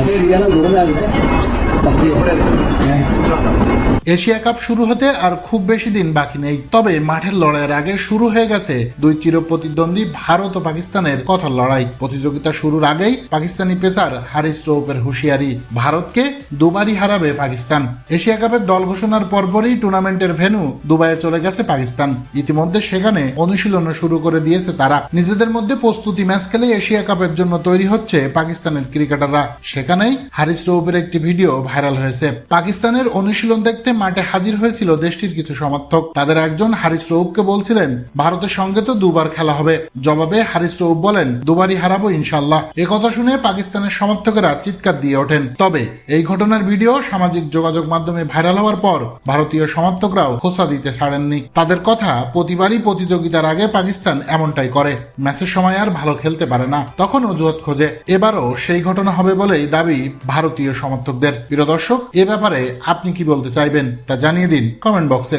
Ini dia lah, gue kan. Tapi, Asia cup শুরু হতে আর খুব বেশি দিন বাকি নেই। তবে মাঠের লড়াইয়ের আগে শুরু হয়ে গেছে দুই চির প্রতিদ্বন্দ্বী ভারত ও পাকিস্তানের কঠোর লড়াই। প্রতিযোগিতা শুরুর আগেই পাকিস্তানি পেসার হারিস রৌপের হুঁশিয়ারি, ভারতকে দুবারই হারাবে পাকিস্তান। এশিয়া কাপের দল ঘোষণার পরপরই টুর্নামেন্টের ভেন্যু দুবাইয়ে চলে গেছে পাকিস্তান। ইতিমধ্যে সেখানে অনুশীলনও শুরু করে দিয়েছে তারা। নিজেদের মধ্যে প্রস্তুতি ম্যাচ খেলে এশিয়া কাপের জন্য তৈরি হচ্ছে পাকিস্তানের ক্রিকেটাররা। সেখানেই হারিস রৌপের একটি ভিডিও ভাইরাল হয়েছে। পাকিস্তানের অনুশীলন দেখতে মাঠে হাজির হয়েছিল দেশটির কিছু সমর্থক। তাদের একজন হারিস রৌপকে বলছিলেন, ভারতের সঙ্গে তো দুবার খেলা হবে। জবাবে হারিস রৌপ বলেন, দুবারই হারাবো ইনশাল্লাহ কথা শুনে পাকিস্তানের সমর্থকেরা চিৎকার দিয়ে ওঠেন। তবে এই ঘটনার ভিডিও সামাজিক যোগাযোগ মাধ্যমে ভাইরাল হওয়ার পর ভারতীয় সমর্থকরাও খোসা দিতে ছাড়েননি। তাদের কথা প্রতিবারই প্রতিযোগিতার আগে পাকিস্তান এমনটাই করে। ম্যাচের সময় আর ভালো খেলতে পারে না। তখন অজুহাত খোঁজে। এবারও সেই ঘটনা হবে বলেই দাবি ভারতীয় সমর্থকদের। প্রিয় দর্শক, এ ব্যাপারে আপনি কি বলতে চাইবেন? তা জানিয়ে দিন কমেন্ট বক্সে।